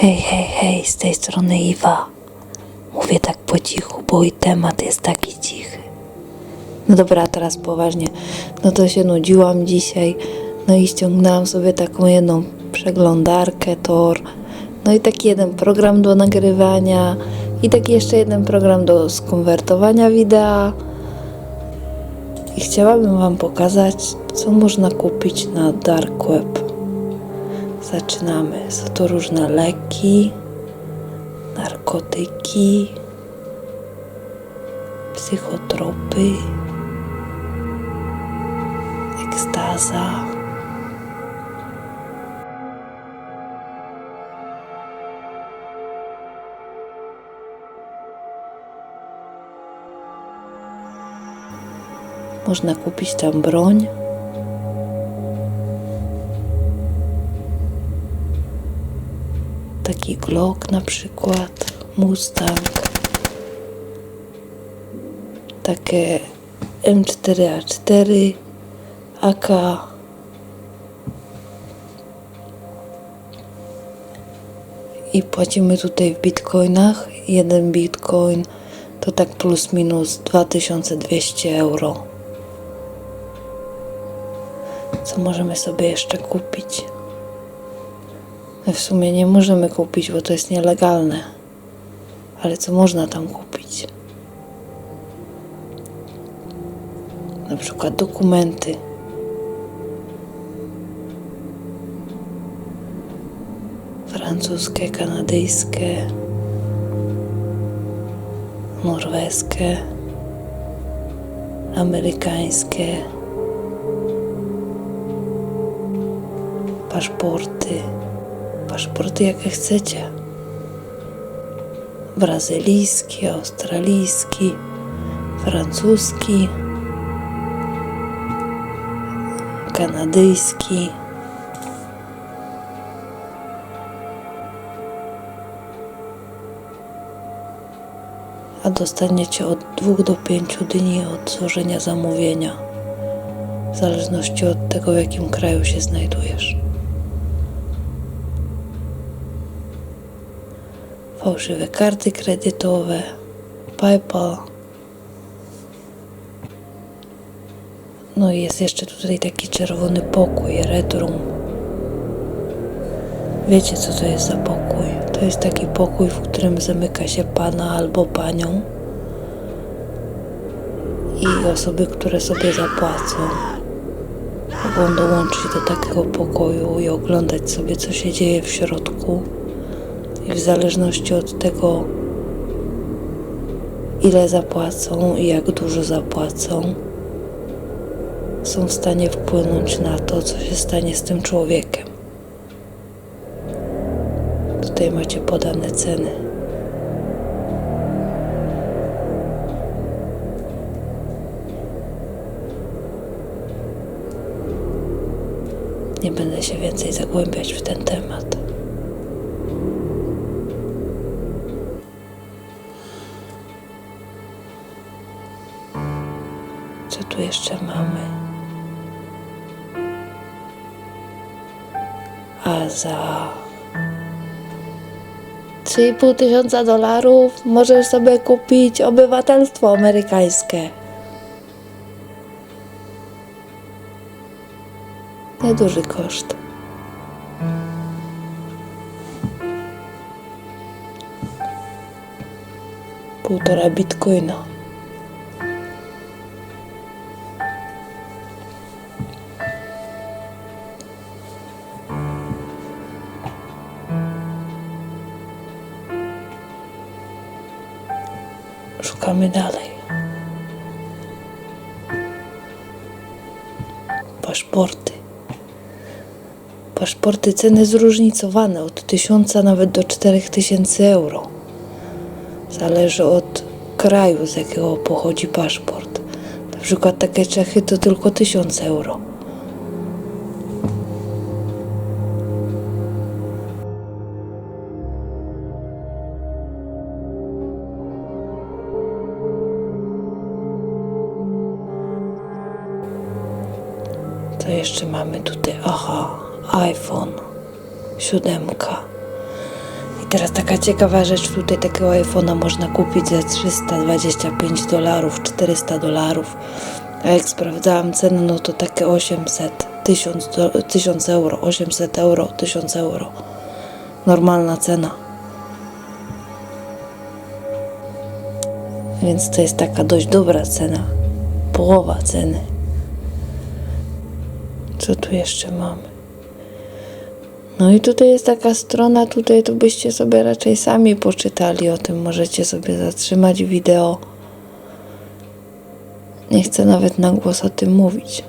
Hej, hej, hej, z tej strony Iwa. Mówię tak po cichu, bo i temat jest taki cichy. No dobra, teraz poważnie. No to się nudziłam dzisiaj. No i ściągnęłam sobie taką jedną przeglądarkę Tor. No i taki jeden program do nagrywania. I taki jeszcze jeden program do skonwertowania wideo. I chciałabym Wam pokazać, co można kupić na Dark Web. Zaczynamy. Są to różne leki, narkotyki, psychotropy, ekstaza. Można kupić tam broń. Taki Glock na przykład, Mustang. Takie M4A4, AK. I płacimy tutaj w bitcoinach. Jeden bitcoin to tak plus minus 2200 euro. Co możemy sobie jeszcze kupić? No w sumie nie możemy kupić, bo to jest nielegalne. Ale co można tam kupić? Na przykład dokumenty. Francuskie, kanadyjskie, norweskie, amerykańskie, paszporty, paszporty jakie chcecie. Brazylijski, australijski, francuski, kanadyjski. A dostaniecie od 2 do 5 dni od złożenia zamówienia, w zależności od tego, w jakim kraju się znajdujesz. Fałszywe karty kredytowe, PayPal. No i jest jeszcze tutaj taki czerwony pokój, retrum. Wiecie, co to jest za pokój? To jest taki pokój, w którym zamyka się pana albo panią i osoby, które sobie zapłacą, mogą dołączyć do takiego pokoju i oglądać sobie, co się dzieje w środku. I w zależności od tego, ile zapłacą i jak dużo zapłacą, są w stanie wpłynąć na to, co się stanie z tym człowiekiem. Tutaj macie podane ceny. Nie będę się więcej zagłębiać w ten temat. Co tu jeszcze mamy? A za 3,5 tysiąca dolarów możesz sobie kupić obywatelstwo amerykańskie. Nieduży koszt. Półtora bitcoina. Szukamy dalej. Paszporty. Paszporty ceny zróżnicowane od 1000 nawet do 4000 euro. Zależy od kraju, z jakiego pochodzi paszport. Na przykład takie Czechy to tylko 1000 euro. Jeszcze mamy tutaj? Aha, iPhone, siódemka. teraz taka ciekawa rzecz, tutaj takiego iPhone'a można kupić za 325 dolarów, 400 dolarów. A jak sprawdzałam cenę, no to takie 800, 1000, do, 1000 euro, 800 euro, 1000 euro. Normalna cena. Więc to jest taka dość dobra cena. Połowa ceny. Co tu jeszcze mamy? No i tutaj jest taka strona, tutaj to byście sobie raczej sami poczytali o tym. Możecie sobie zatrzymać wideo. Nie chcę nawet na głos o tym mówić.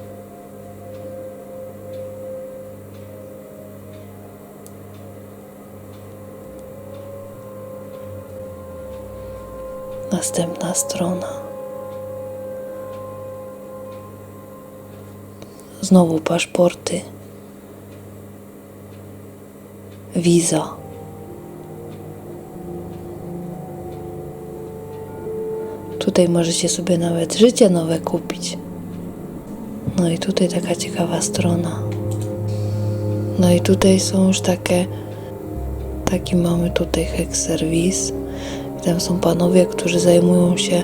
Następna strona. Znowu paszporty. Wiza. Tutaj możecie sobie nawet życie nowe kupić. No i tutaj taka ciekawa strona. No i tutaj są już takie, taki mamy tutaj hack service. I tam są panowie, którzy zajmują się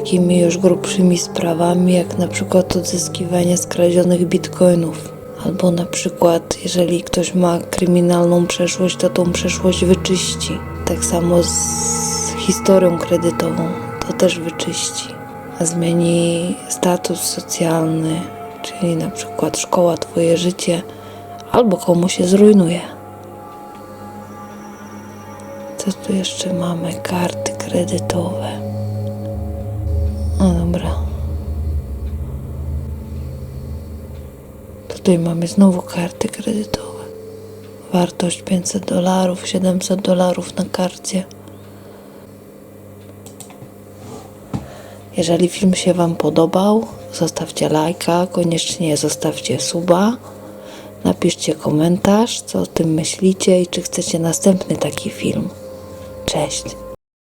takimi już grubszymi sprawami, jak na przykład odzyskiwanie skradzionych bitcoinów. Albo na przykład, jeżeli ktoś ma kryminalną przeszłość, to tą przeszłość wyczyści. Tak samo z historią kredytową, to też wyczyści. A zmieni status socjalny, czyli na przykład szkoła, twoje życie, albo komu się zrujnuje. Co tu jeszcze mamy? Karty kredytowe. No dobra. Tutaj mamy znowu karty kredytowe. Wartość 500 dolarów, 700 dolarów na karcie. Jeżeli film się Wam podobał, zostawcie lajka, koniecznie zostawcie suba. Napiszcie komentarz, co o tym myślicie i czy chcecie następny taki film. Cześć.